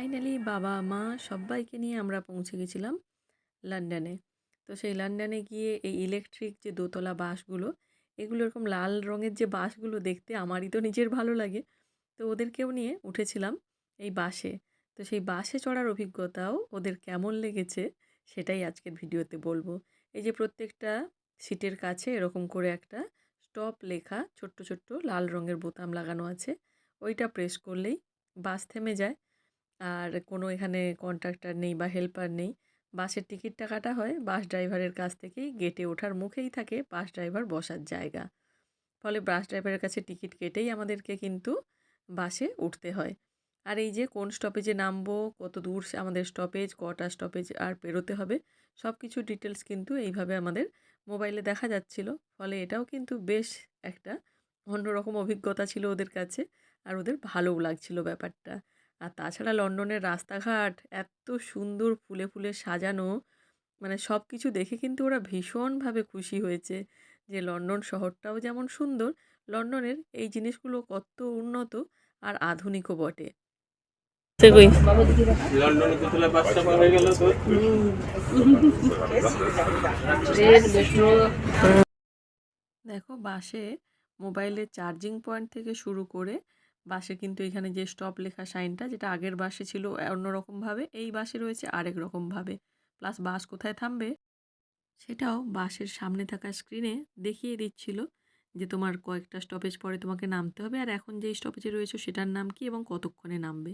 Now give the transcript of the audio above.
Finally বাবা, মা সব্বাইকে নিয়ে আমরা পৌঁছে গেছিলাম লন্ডনে তো সেই লন্ডনে গিয়ে এই ইলেকট্রিক যে দোতলা বাসগুলো, এগুলো এরকম লাল রঙের যে বাসগুলো দেখতে আমারই তো নিজের ভালো লাগে। তো ওদেরকেও নিয়ে উঠেছিলাম এই বাসে। তো সেই বাসে চড়ার অভিজ্ঞতাও ওদের কেমন লেগেছে সেটাই আজকের ভিডিওতে বলব। এই যে প্রত্যেকটা সিটের কাছে এরকম করে একটা স্টপ লেখা ছোট্ট ছোট্ট লাল রঙের বোতাম লাগানো আছে। ওইটা প্রেস করলেই বাস থেমে যায়। আর কোনো এখানে কন্ট্রাক্টর নেই বা হেল্পার নেই। বাসের টিকিটটা কাটা হয়, বাস ড্রাইভারের কাছ থেকেই গেটে ওঠার মুখেই থাকে বাস ড্রাইভার বসার জায়গা। ফলে বাস ড্রাইভারের কাছে টিকিট কেটেই আমাদেরকে কিন্তু বাসে উঠতে হয়। আর এই যে কোন স্টপেজে নামবো, কত দূর আমাদের স্টপেজ, কটা স্টপেজ আর পেরোতে হবে সব কিছু ডিটেলস কিন্তু এইভাবে আমাদের মোবাইলে দেখা যাচ্ছিল। ফলে এটাও কিন্তু বেশ একটা অন্যরকম অভিজ্ঞতা ছিল ওদের কাছে আর ওদের ভালোও লাগছিল ব্যাপারটা। আর তাছাড়া লন্ডনের রাস্তাঘাট এত সুন্দর ফুলে ফুলে সাজানো। মানে সব কিছু দেখে কিন্তু ওরা ভীষণভাবে খুশি হয়েছে যে লন্ডন শহরটাও যেমন সুন্দর লন্ডনের এই জিনিসগুলো কত উন্নত আর আধুনিকও বটে। হয়ে দেখো বাসে মোবাইলের চার্জিং পয়েন্ট থেকে শুরু করে বাসে কিন্তু এখানে যে স্টপ লেখা সাইনটা যেটা আগের বাসে ছিল অন্যরকমভাবে, এই বাসে রয়েছে আরেক রকমভাবে। প্লাস বাস কোথায় থামবে? সেটাও বাসের সামনে থাকা স্ক্রিনে দেখিয়ে দিচ্ছিল যে তোমার কয়েকটা স্টপেজ পরে তোমাকে নামতে হবে। আর এখন যে স্টপেজে রয়েছে, সেটার নাম কি এবং কতক্ষণে নামবে?